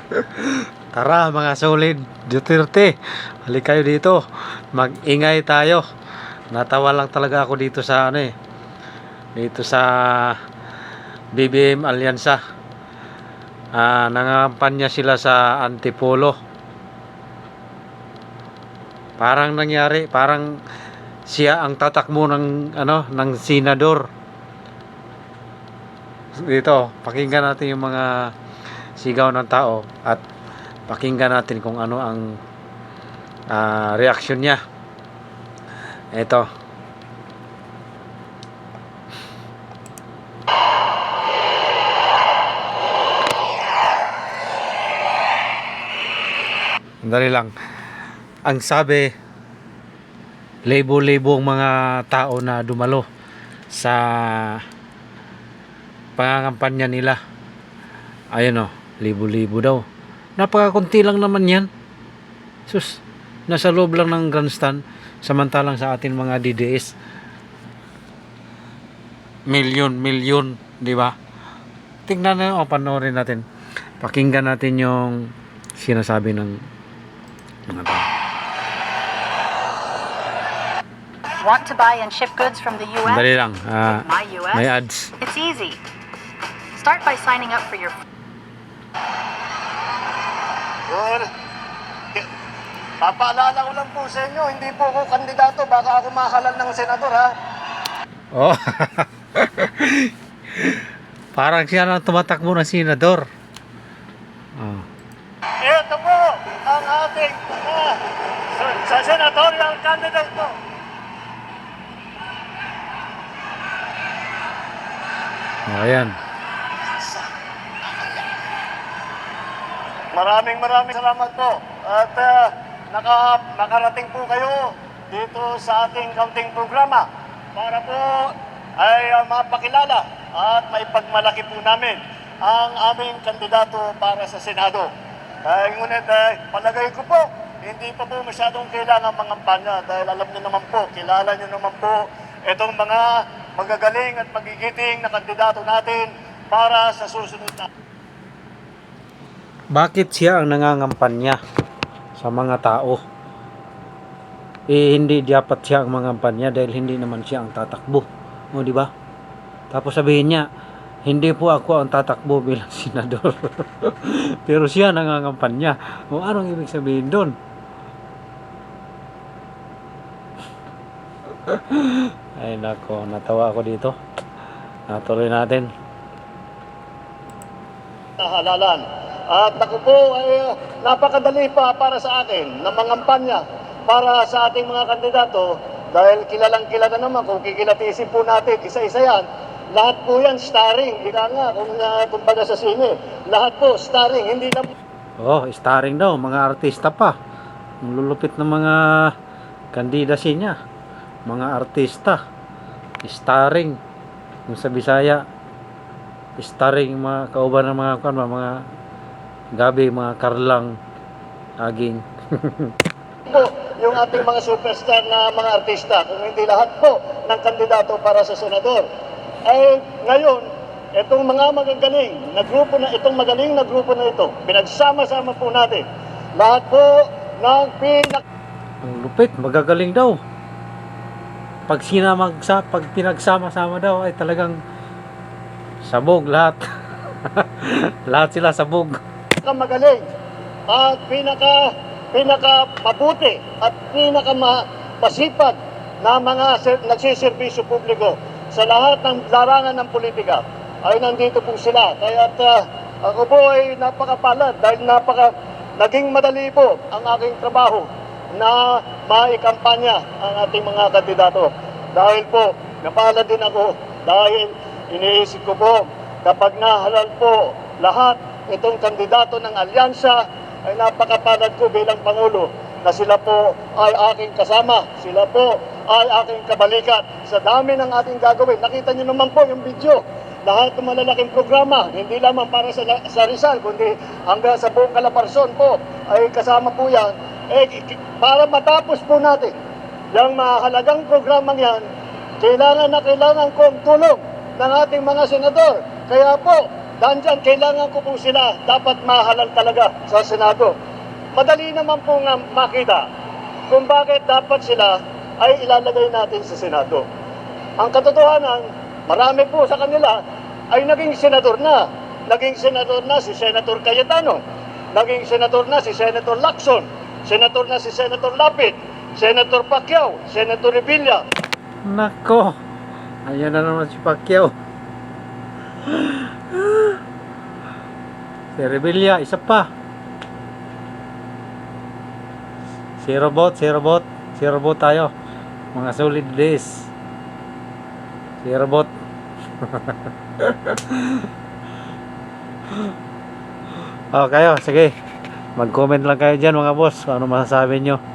Tara mga solid, Duterte. Halik kayo dito. Mag-ingay tayo. Natawa lang talaga ako dito sa ano eh. Dito sa BBM Alyansa. Ah, nangangampanya sila sa Antipolo. Parang nangyari, parang siya ang tatakbo ng ano, ng senador. Dito, pakinggan natin yung mga sigaw ng tao at pakinggan natin kung ano ang ah, reaksyon niya. Ito. Dali lang. Ang sabi, libo-libo ang mga tao na dumalo sa pangangampanya nila. Ayun o, libo-libo daw. Napakakunti lang naman yan. Sus, nasa loob lang ng grandstand. Samantalang sa atin mga DDS, milyon, milyon, di ba? Tingnan na o panoorin natin. Pakinggan natin yung sinasabi ng mga tao. Want to buy and ship goods from the U.S.? Dali lang. ah, My U.S.? may ads. It's easy. Start by signing up for your Good. Papaalala ko lang po sa inyo, hindi po ako kandidato, baka ako mahalal ng senador ha. Oh. Parang siya na tumatakbo ng senador. Oh. Ito po ang ating ah, sa, sa senatorial candidate po. oh, ayan. Maraming maraming salamat po. At ah, naka, nakarating po kayo dito sa ating counting programa para po ay ah, mapakilala at maipagmalaki po namin ang aming kandidato para sa Senado. Kaya ngunit eh, palagay ko po, hindi pa po masyadong kailangan mangampanya dahil alam niyo naman po, kilala niyo naman po itong mga magagaling at magigiting na kandidato natin para sa susunod na Bakit siya ang nangangampanya sa mga tao? Eh, hindi dapat siya ang mangampanya dahil hindi naman siya ang tatakbo. O, di ba? Tapos sabihin niya, hindi po ako ang tatakbo bilang senador. Pero siya nangangampanya. O, anong ibig sabihin doon? Ay nako, natawa ako dito. Natuloy natin. halalan. At ako po ay uh, napakadali pa para sa akin na mangampanya para sa ating mga kandidato dahil kilalang kilala naman kung kikilatisin po natin isa-isa yan lahat po yan starring ika nga kung uh, kumbaga sa sine lahat po starring hindi lang Oh, starring daw, mga artista pa. Ang lulupit ng mga kandidasi niya. Mga artista. Starring. Yung sa Bisaya. Starring mga kauban ng mga kan mga gabi, mga karlang aging. po yung ating mga superstar na mga artista kung hindi lahat po ng kandidato para sa senador ay ngayon itong mga magagaling na grupo na itong magaling na grupo na ito pinagsama-sama po natin lahat po ng pinak Ang lupit, magagaling daw. Pag sinamagsa, pag pinagsama-sama daw ay talagang sabog lahat. lahat sila sabog. Magaling at pinaka pinaka mabuti at pinaka ma, masipag na mga ser- nagsiservisyo publiko sa lahat ng larangan ng politika ay nandito po sila. Kaya uh, ako po ay napakapalad dahil napaka naging madali po ang aking trabaho na maikampanya ang ating mga kandidato. Dahil po, napalad din ako dahil iniisip ko po kapag nahalal po lahat itong kandidato ng alyansa ay napakapalad ko bilang Pangulo na sila po ay aking kasama, sila po ay aking kabalikat sa dami ng ating gagawin. Nakita niyo naman po yung video. Lahat ng malalaking programa, hindi lamang para sa, sa Rizal, kundi hanggang sa buong Calabarzon po, ay kasama po yan. Eh, para matapos po natin yung mahalagang programang yan, kailangan na kailangan ko ang tulong ng ating mga senador. Kaya po, nandyan, kailangan ko po sila. Dapat mahalal talaga sa Senado. Madali naman po nga makita kung bakit dapat sila ay ilalagay natin sa Senado. Ang katotohanan, marami po sa kanila ay naging senador na. Naging senador na si Senator Cayetano. Naging senador na si Senator Lacson. Senator na si Senator Lapid. Senator Pacquiao. Senator Revilla. Nako. Ayan na naman si Pacquiao. Si Rebilla, isa pa. Si Robot, si Robot. Si Robot tayo. Mga solid days. Si Robot. oh, sige. Mag-comment lang kayo dyan mga boss ano masasabi nyo.